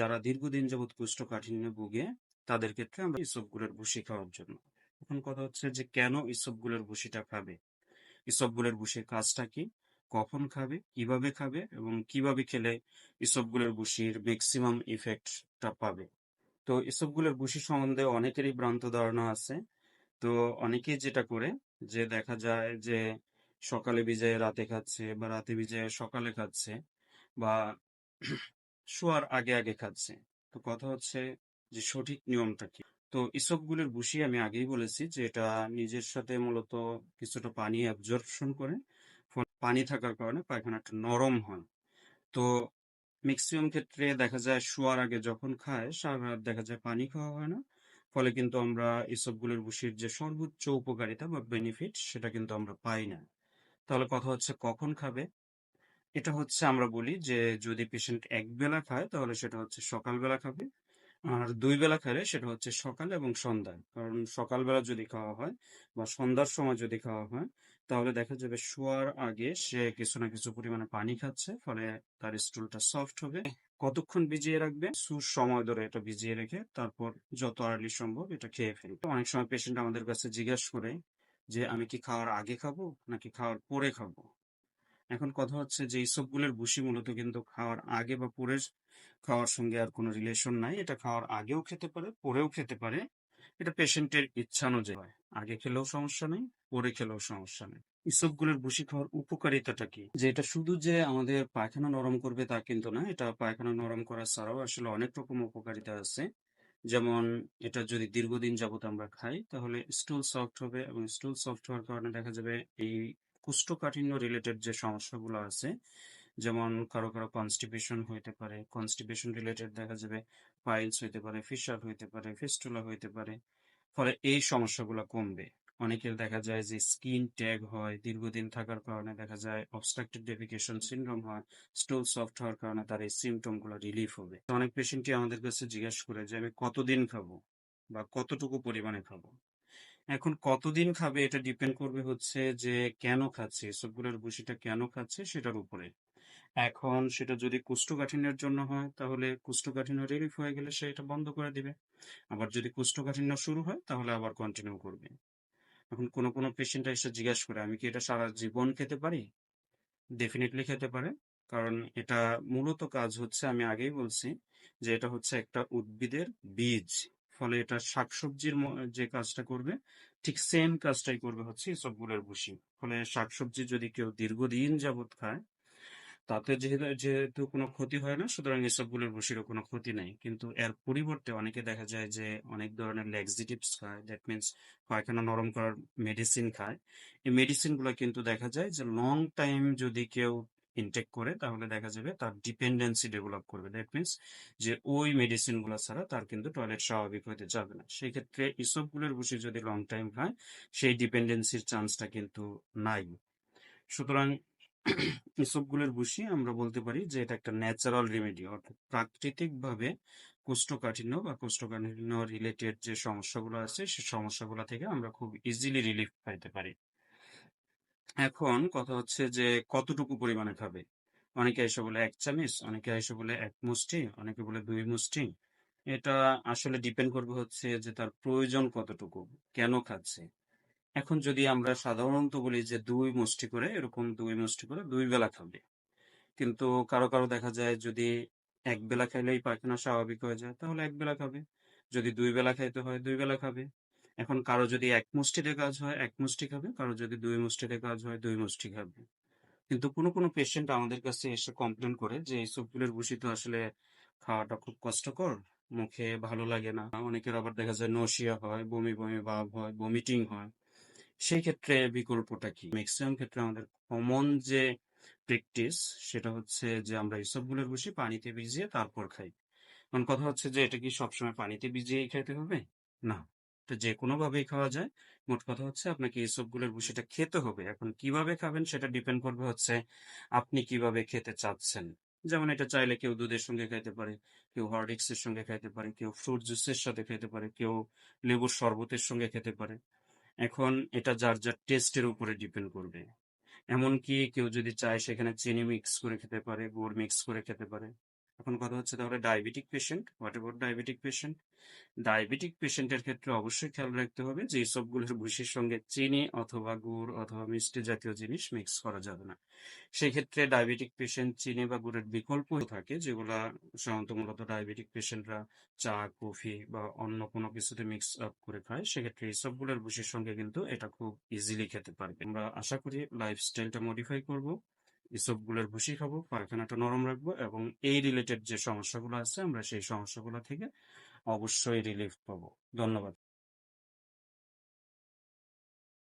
যারা দীর্ঘদিন যাবৎ কোষ্ঠকাঠিন্যে ভুগে, তাদের ক্ষেত্রে আমরা ইসবগুলের ভুসি খাওয়ার জন্য। এখন কথা হচ্ছে যে, কেন ইসবগুলের ভুসিটা খাবে? ইসবগুলের ভুসির কাজটা কি? কখন খাবে? কীভাবে খাবে? এবং কীভাবে খেলে ইসবগুলের ভুসির ম্যাক্সিমাম ইফেক্টটা পাবে? তো ইসবগুলের ভুসি সম্বন্ধে অনেকেরই ভ্রান্ত ধারণা আছে। তো অনেকেই যেটা করে, যে দেখা যায় যে, সকালে ভিজায়ে রাতে খাচ্ছে বা রাতে ভিজায়ে সকালে খাচ্ছে বা শোয়ার আগে, আগে খাচ্ছে। তো কথা হচ্ছে যে সঠিক নিয়মটা কি? তো ইসবগুলের ভুসি আমি আগেই বলেছি যে এটা নিজের সাথে মূলত কিছুটা পানি অ্যাবজর্পশন করে। পানি থাকার কারণে পায়খানাটা নরম হয়। তো ম্যাক্সিমাম ক্ষেত্রে দেখা যায় শোয়ার আগে যখন খায় সারা দেখা যায় পানি খাওয়া হয় না। ফলে কিন্তু আমরা ইসবগুলের ভুসির যে সর্বোচ্চ উপকারিতা বা বেনিফিট সেটা কিন্তু আমরা পাই না। তাহলে কথা হচ্ছে কখন খাবে? এটা হচ্ছে আমরা বলি যে, যদি পেশেন্ট একবেলা খায়, তাহলে সেটা হচ্ছে সকালবেলা খাবে। আর দুই বেলা খেলে সেটা হচ্ছে সকাল এবং সন্ধ্যায়। কারণ সকালবেলা যদি খাওয়া হয় বা সন্ধ্যার সময় যদি খাওয়া হয়, তাহলে দেখা যাবে শোয়ার আগে সে কিছু না কিছু পরিমাণে পানি খাচ্ছে। ফলে তার স্টুলটা সফট হবে। কতক্ষণ ভিজিয়ে রাখবে? সুর সময় ধরে এটা ভিজিয়ে রেখে তারপর যত আর্লি সম্ভব এটা খেয়ে ফেলবে। অনেক সময় পেশেন্ট আমাদের কাছে জিজ্ঞেস করে যে, আমি কি খাওয়ার আগে খাব নাকি খাওয়ার পরে খাব? এখন কথা হচ্ছে যে ইসবগুলের ভুসি মূলত কিন্তু খাওয়ার আগে বা পরে খাওয়ার সঙ্গে আর কোনো রিলেশন নাই। এটা খাওয়ার আগেও খেতে পারে, পরেও খেতে পারে। এটা পেশেন্টের ইচ্ছা অনুযায়ী হয়। আগে খেলেও সমস্যা নেই, পরে খেলেও সমস্যা নেই। ইসবগুলের ভুসি খাওয়ার উপকারিতাটা কি? যে এটা শুধু যে আমাদের পায়খানা নরম করবে তা কিন্তু না। এটা পায়খানা নরম করা ছাড়াও আসলে অনেক রকম উপকারিতা আছে। যেমন এটা যদি দীর্ঘদিন যাবত আমরা খাই তাহলে স্টুল সফট হবে এবং স্টুল সফট হওয়ার কারণে দেখা যাবে এই কোষ্ঠকাঠিন্য রিলেটেড যে সমস্যাগুলো আছে যেমন কারও, কারও কনস্টিপেশন হইতে পারে। কনস্টিপেশন রিলেটেড দেখা যাবে পাইলস হইতে পারে, ফিশার হইতে পারে, ফিস্টুলা হইতে পারে। ফলে এই সমস্যাগুলা কমবে। অনেকের দেখা যায় যে স্কিন ট্যাগ হয়, দীর্ঘদিন থাকার কারণে দেখা যায় অবস্ট্রাকটিভ ডেফিকেশন সিনড্রোম হয়। স্টোল সফট হওয়ার কারণে তার এই সিম্পটমগুলা রিলিফ হবে। অনেক পেশেন্টই আমাদের কাছে জিজ্ঞেস করে যে আমি কতদিন খাব? বা কতটুকু পরিমাণে খাব? এখন কতদিন খাবে এটা ডিপেন্ড করবে হচ্ছে যে কেন খাচ্ছে? ইসবগুলের ভুসিটা কেন খাচ্ছে সেটার উপরে। এখন সেটা যদি কোষ্ঠকাঠিন্যের জন্য হয় তাহলে কুষ্ঠকাঠিন্য রিলিফ হয়ে গেলে সে এটা বন্ধ করে দিবে। আবার যদি কোষ্ঠকাঠিন্য শুরু হয় তাহলে আবার কন্টিনিউ করবে। এখন কোনো, কোনো পেশেন্ট এসে জিজ্ঞেস করে আমি কি এটা সারা জীবন খেতে পারি? ডেফিনিটলি খেতে পারে। কারণ এটা মূলত কাজ হচ্ছে আমি আগেই বলছি যে এটা হচ্ছে একটা উদ্ভিদের বীজ। ফলে এটা শাকসবজির যে কাজটা করবে, ঠিক সেম কাজটাই করবে হচ্ছে ইসবগুলের ভুসি। ফলে শাকসবজি যদি কেউ দীর্ঘদিন যাবৎ খায়, তাতে যেহেতু কোনো ক্ষতি হয় না, সুতরাং ইসবগুলের ভুসিরও কোনো ক্ষতি নাই। কিন্তু এর পরিবর্তে অনেকে দেখা যায় যে অনেক ধরনের ল্যাক্সেটিভস খায়। দ্যাট মিনস পায়খানা নরম করার মেডিসিন খায়। এই মেডিসিনগুলা কিন্তু দেখা যায় যে লং টাইম যদি কেউ ইনটেক করে তাহলে দেখা যাবে তার ডিপেন্ডেন্সি ডেভেলপ করবে। দ্যাট মিনস যে ওই মেডিসিনগুলা ছাড়া তার কিন্তু টয়লেট স্বাভাবিক হইতে যাবে না। সেক্ষেত্রে ইসবগুলের ভুসি যদি লং টাইম খায় সেই ডিপেন্ডেন্সির চান্সটা কিন্তু নাই। সুতরাং ইসবগুলের ভুসি আমরা বলতে পারি যে এটা একটা ন্যাচারাল রেমেডি অর্থাৎ প্রাকৃতিকভাবে কোষ্ঠকাঠিন্য বা কোষ্ঠকাঠিন্য রিলেটেড যে সমস্যাগুলো আছে, সে সমস্যাগুলা থেকে আমরা খুব ইজিলি রিলিফ পাইতে পারি। এখন কথা হচ্ছে যে কতটুকু পরিমাণে খাবে? অনেকে এসে বলে ১ চামিচ, অনেকে এসে বলে ১ মুষ্টি, অনেকে বলে ২ মুষ্টি। এটা আসলে ডিপেন্ড করবে হচ্ছে যে তার প্রয়োজন কতটুকু? কেন খাচ্ছে? এখন যদি আমরা সাধারণত বলি যে দুই মুষ্টি করে এরকম দুই মুষ্টি করে দুই বেলা খাবে। কিন্তু কারও, কারও দেখা যায় যদি ১ বেলা খাইলেই পায়খানা স্বাভাবিক হয়ে যায় তাহলে ১ বেলা খাবে। যদি দুই বেলা খাইতে হয় দুই বেলা খাবে। এখন কারও যদি ১ মুষ্টিতে কাজ হয় ১ মুষ্টি খাবে, কারও যদি ২ মুষ্টিতে কাজ হয় ২ মুষ্টি খাবে। কিন্তু কোনো, কোনো পেশেন্ট আমাদের কাছে এসে কমপ্লেইন করে যে ইসবগুলের ভুসি তো আসলে খাওয়াটা খুব কষ্টকর। মুখে ভালো লাগে না। অনেকের আবার দেখা যায় নসিয়া হয়, বমি, বমি ভাব হয়, ভমিটিং হয়। সেই ক্ষেত্রে বিকল্পটা কি? ম্যাক্সিমাম ক্ষেত্রে আমাদের কমন যে প্র্যাকটিস সেটা হচ্ছে যে আমরা ইসবগুলের ভুসি পানিতে ভিজিয়ে তারপর খাই। এখন কথা হচ্ছে যে এটা কি সবসময় পানিতে ভিজিয়েই খাইতে হবে? না। এটা যেকোনোভাবেই খাওয়া যায়। মোট কথা হচ্ছে আপনাকে ইসবগুলের ভুসিটা খেতে হবে। এখন কীভাবে খাবেন সেটা ডিপেন্ড করবে হচ্ছে আপনি কীভাবে খেতে চাচ্ছেন। যেমন এটা চাইলে কেউ দুধের সঙ্গে খাইতে পারে, কেউ হরলিক্স এর সঙ্গে খাইতে পারে, কেউ ফ্রুট জুসের সাথে খেতে পারে, কেউ লেবুর শরবতের সঙ্গে খেতে পারে। এখন এটা যার, যার টেস্টের উপরে ডিপেন্ড করবে। এমনকি কেউ যদি চায় সেখানে চিনি মিক্স করে খেতে পারে, গুড় মিক্স করে খেতে পারে। এখন কথা হচ্ছে তাহলে diabetic patient what about diabetic patient diabetic পেশেন্টের ক্ষেত্রে অবশ্যই খেয়াল রাখতে হবে যে এইসবগুলোর ভুসির সঙ্গে চিনি অথবা গুড় অথবা মিষ্টি জাতীয় জিনিস মিক্স করা যাবে না। সেই ক্ষেত্রে ডায়াবেটিক পেশেন্ট চিনি বা গুড়ের বিকল্প থাকে যেগুলা সাধারণত মূলত ডায়াবেটিক পেশেন্টরা চা, কফি বা অন্য কোনো কিছুতে মিক্স আপ করে খায়। সেক্ষেত্রে এইসবগুলোর ভুসির সঙ্গে কিন্তু এটা খুব ইজিলি খেতে পারবে। আমরা আশা করি লাইফস্টাইলটা মডিফাই করব। এসবগুলোর ভুসি খাব, পায়খানাটা নরম রাখব এবং এই রিলেটেড যে সমস্যাগুলো আছে, আমরা সেই সমস্যাগুলো থেকে অবশ্যই রিলিফ পাবো। ধন্যবাদ।